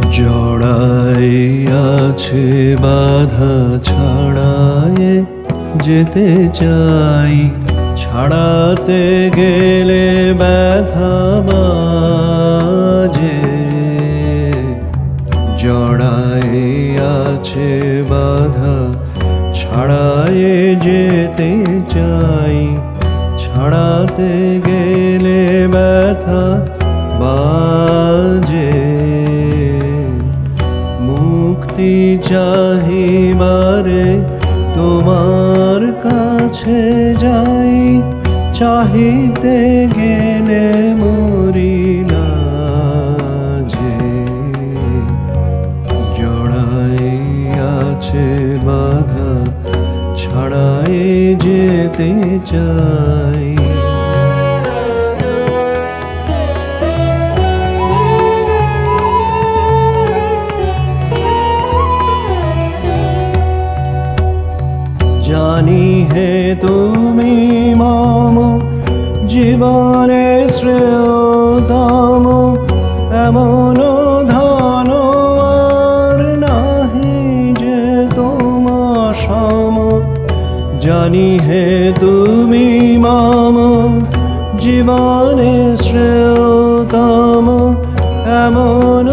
জড়াই আছে বাধা ছাড়ায় যেতে চাই। ছাড়াতে গেলে ব্যথা বাজে। জড়াই আছে বাধা ছাড়ায় যেতে চাই। ছাড়াতে গেলে ব্যথা চাহিবারে তোমার কাছে যাই চাহিতে গেলে মরিলা যে। জড়াই আছে বাধা ছাড়াই যেতে চাই। তুমি মম জীবনে শ্রেয়তম, এমন ধন নাহি যে তোমার জানি হে তুমি মম জীবনে শ্রেয়তম, এমন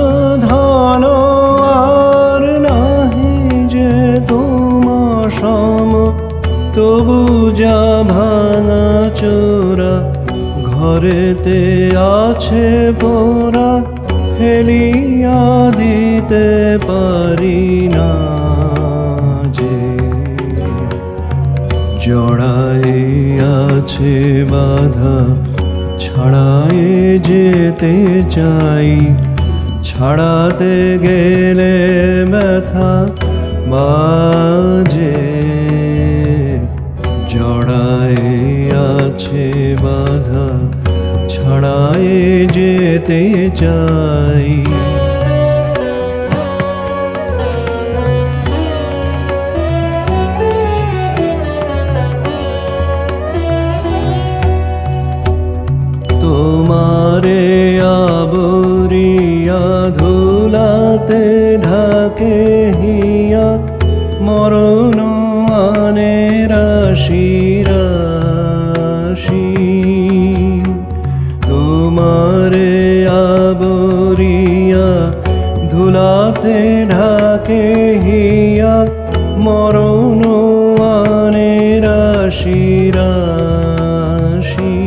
যা ভাঙা চোরা, ঘরেতে আছে পোরা ফেলিয়া দিতে পারি না যে। জড়াই আছে বাধা ছাড়াই যেতে চাই। ছাড়াতে গেলে ব্যথা বাজে আছে বাধা ছাড়াই যেতে চাই। তোমারে আবরিয়া ধুলাতে ঢাকে হিয়া মরণ আনে রাশি তোমারে আবরিয়া, ধুলাতে ঢাকে হিয়া, মরণ আনে রাশি রাশি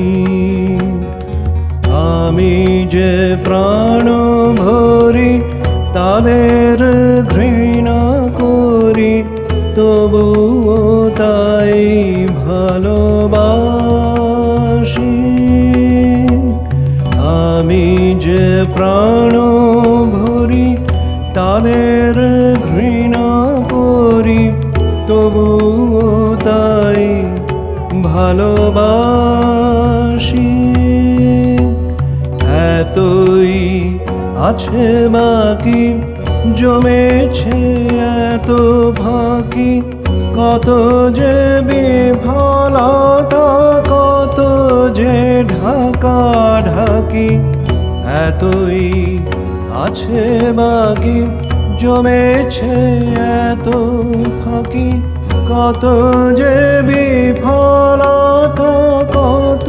আমি যে প্রাণ ভরি, তাদের ঘৃণা করি, তবুও তাই ভালোবাসি। প্রাণ ভরি, তাদের ঘৃণা করি, তবুও তাই ভালোবাসি। এতই আছে বাকি, জমেছে এত ফাঁকি, কত যে বিফলতা, কত যে ঢাকা ঢাকি। এতই আছে বাকি, জমেছে এত ফাঁকি। কত যে বিফলতা কত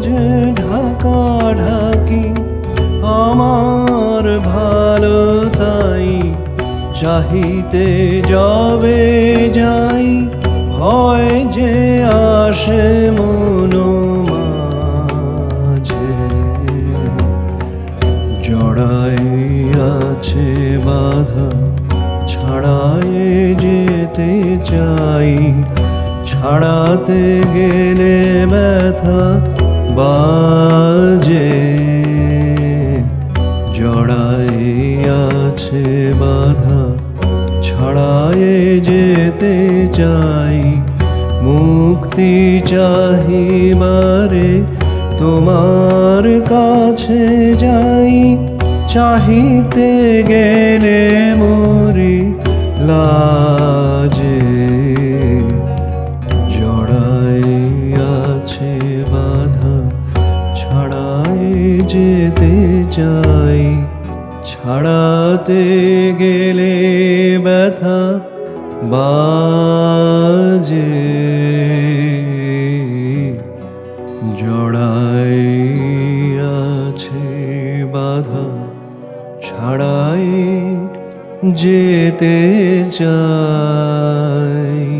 যে ঢাকা ঢাকি। আমার ভালো তাই চাহিতে যাবে যাই, হয় যে আসে মনো জড়াই আছে বাধা ছাড়াই যেতে চাই। ছাড়াতে গেলে ব্যথা বাজে। জড়াই আছে বাধা ছাড়াই যেতে চাই। মুক্তি চাহিবারে তোমার কাছে যাই। চাহিতে গেলে মরি লাজে। জড়াই আছে বাধা ছাড়াই যেতে চাই। ছাড়াতে গেলে ব্যথা বাজে। জড়াই আছে বাধা ছাড়াই যেতে চাই।